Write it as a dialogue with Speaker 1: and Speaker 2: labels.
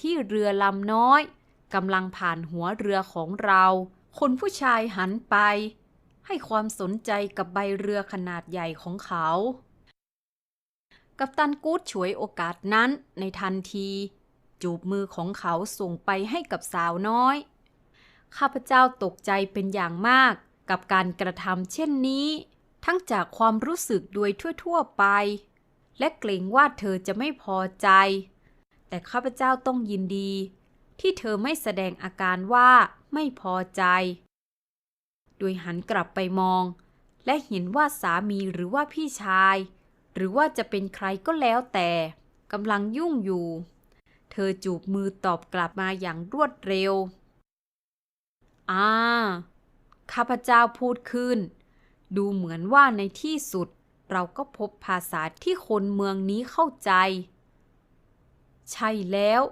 Speaker 1: ที่เรือลำน้อยกำลังผ่านหัวเรือของเรา คนผู้ชายหันไป ให้ความสนใจกับใบเรือขนาดใหญ่ของเขา กัปตันกู๊ดฉวยโอกาสนั้นในทันที จูบมือของเขาส่งไปให้กับสาวน้อย ข้าพเจ้าตกใจเป็นอย่างมากกับการกระทำเช่นนี้ ทั้งจากความรู้สึกโดยทั่ว ๆ ไป และเกรงว่าเธอจะไม่พอใจ แต่ข้าพเจ้าต้องยินดี ที่เธอไม่แสดงอาการว่าไม่พอใจ โดยหันกลับไปมอง และเห็นว่าสามีหรือว่าพี่ชาย หรือว่าจะเป็นใครก็แล้วแต่กำลังยุ่งอยู่ เธอจูบมือตอบกลับมาอย่างรวดเร็ว อ่า ข้าพเจ้าพูดขึ้น ดูเหมือนว่าในที่สุดเราก็พบภาษาที่คนเมืองนี้เข้าใจ ใช่แล้ว